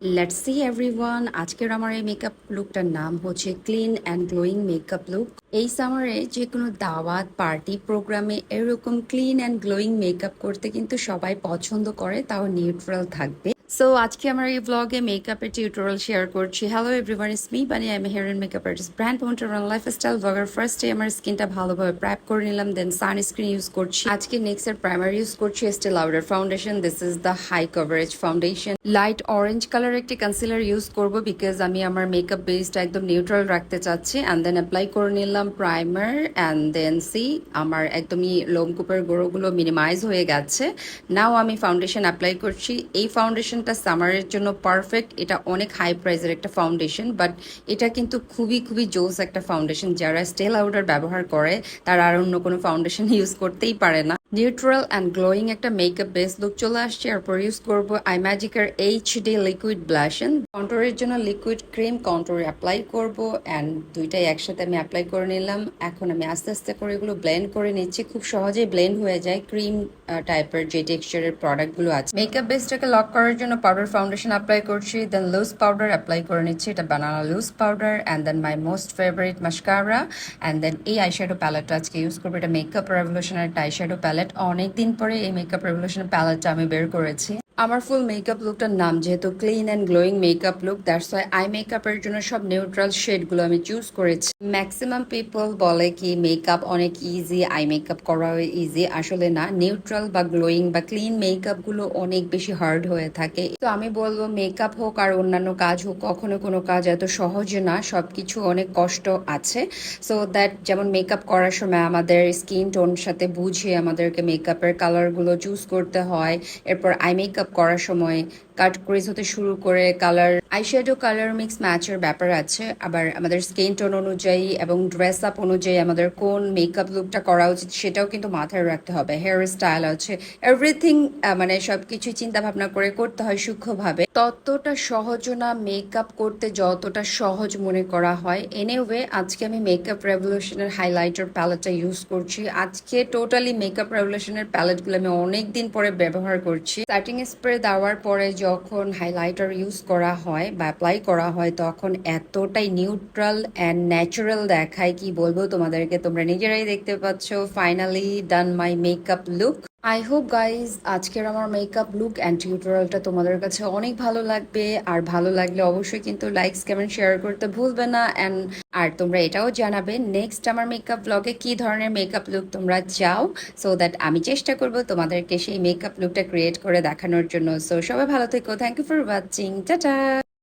Let's see everyone আজকের আমার এই মেকআপ লুকটার নাম হচ্ছে clean and glowing makeup look এই সামারে যে কোনো দাওয়াত পার্টি প্রোগ্রামে এরকম ক্লিন অ্যান্ড গ্লোয়িং মেকআপ করতে কিন্তু সবাই পছন্দ করে, তাও নিউট্রাল থাকবে। সো আজকে আমার এই ব্লগে মেকআপের টিউটোরিয়াল শেয়ার করছি। Hello everyone is me Bani I am hair and makeup artist brand pointer on lifestyle blogger ফার্স্টে আমার স্কিনটা ভালোভাবে প্র্যাপ করে নিলাম দেন সানস্ক্রিন ইউজ করছি। আজকে নেক্সট এর প্রাইমার ইউজ করছি Estee Lauder foundation this is the high coverage foundation light orange colour একটি কনসিলার ইউজ করব বিকজ আমি আমার মেকআপ বেসটা একদম নিউট্রাল রাখতে চাচ্ছি। অ্যান্ড দেন অ্যাপ্লাই করে নিলাম প্রাইমার অ্যান্ড দেন সি আমার একদমই লোমকূপের গোড়োগুলো মিনিমাইজ হয়ে গেছে। নাও আমি ফাউন্ডেশন অ্যাপ্লাই করছি। এই ফাউন্ডেশনটা সামারের জন্য পারফেক্ট এটা অনেক হাই প্রাইজের একটা ফাউন্ডেশন বাট এটা কিন্তু খুবই খুবই জোস একটা ফাউন্ডেশন যারা স্টেল আউডার ব্যবহার করে, তারা আর অন্য কোনো ফাউন্ডেশন ইউজ করতেই পারে না। নিউট্রাল অ্যান্ড গ্লোয়িং একটা মেকআপ বেস লুক চলে আসছে, এরপর ইউজ করব আই ম্যাজিকের এইচ ডি লিকুইড ব্লাশন কন্ট্রোরের জন্য লিকুইড ক্রিম কন্ট্রোর অ্যাপ্লাই করব অ্যান্ড দুইটাই একসাথে আমি অ্যাপ্লাই করে নিলাম। এখন আমি আস্তে আস্তে করে এগুলো ব্লেন্ড করে নিচ্ছি, খুব সহজেই ব্লেন্ড হয়ে যায় ক্রিম টাইপের যে টেক্সচারের প্রোডাক্টগুলো আছে। মেকআপ বেসটাকে লক করার জন্য পাউডার ফাউন্ডেশন অ্যাপ্লাই করছি দেন লুজ পাউডার অ্যাপ্লাই করে নিচ্ছি, এটা banana loose powder and then my most favourite mascara and then এই আইশ্যাডো প্যালেটটা আজকে ইউজ করব, এটা মেকআপ রেভলিউশনের একটা আইশ্যাডো প্যালেট অনেকদিন পরে এই মেকআপ রেভলিউশন প্যালেটটা আমি বের করেছি। আমার ফুল মেকআপ লুকটার নাম যেহেতু clean and glowing makeup look that's why I মেকআপের জন্য সব নিউট্রাল শেডগুলো আমি চুজ করেছি। ম্যাক্সিমাম পিপল বলে কি মেকআপ অনেক ইজি আই মেকআপ করা ইজি আসলে না নিউট্রাল বা গ্লোয়িং বা ক্লিন মেকআপগুলো অনেক বেশি হার্ড হয়ে থাকে। তো আমি বলব মেকআপ হোক আর অন্যান্য কাজ হোক, কখনো কোনো কাজ এত সহজ না, সবকিছু অনেক কষ্ট আছে। সো দ্যাট যেমন মেকআপ করার সময় আমাদের স্কিন টোন সাথে বুঝে আমাদেরকে মেকআপের কালারগুলো চুজ করতে হয়। এরপর আই মেকআপ করার সময় কাট ক্রিজ হতে শুরু করে কালার আইশ্যাডো কালার মিক্স ম্যাচের ব্যাপার আছে। আবার আমাদের স্কিন টোন অনুযায়ী এবং ড্রেস আপ অনুযায়ী আমাদের কোন মেকআপ লুকটা করা উচিত সেটাও কিন্তু মাথায় রাখতে হবে। হেয়ার স্টাইল আছে। এভরিথিং মানে সবকিছু চিন্তা ভাবনা করে করতে হয় সূক্ষ্মভাবে। ততটা সহজ না মেকআপ করতে যতটা সহজ মনে করা হয়। এনিওয়ে আজকে আমি মেকআপ রেভলিউশনের হাইলাইটার প্যালেটটা ইউজ করছি। আজকে টোটালি মেকআপ রেভলিউশনের প্যালেটগুলো আমি অনেক দিন পরে ব্যবহার করছি। স্টার্টিং স্প্রে দেওয়ার পরে যখন হাইলাইটার ইউজ করা হয় বা অ্যাপ্লাই করা হয়, তখন এতটাই নিউট্রাল অ্যান্ড ন্যাচারাল দেখায়, কি বলব তোমাদেরকে? তোমরা নিজেরাই দেখতে পাচ্ছ finally done my makeup look I hope guys আজকের আমার মেকআপ লুক অ্যান্ড টিউটোরিয়ালটা তোমাদের কাছে অনেক ভালো লাগবে। আর ভালো লাগলে অবশ্যই কিন্তু লাইকস কেমন শেয়ার করতে ভুলবে না। অ্যান্ড আর তোমরা এটাও জানাবে নেক্সট আমার মেকআপ ব্লগে কি ধরনের মেকআপ লুক তোমরা চাও? সো দ্যাট আমি চেষ্টা করব তোমাদেরকে সেই মেকআপ লুকটা ক্রিয়েট করে দেখানোর জন্য। সো সবাই ভালো থেকো thank you for watching tata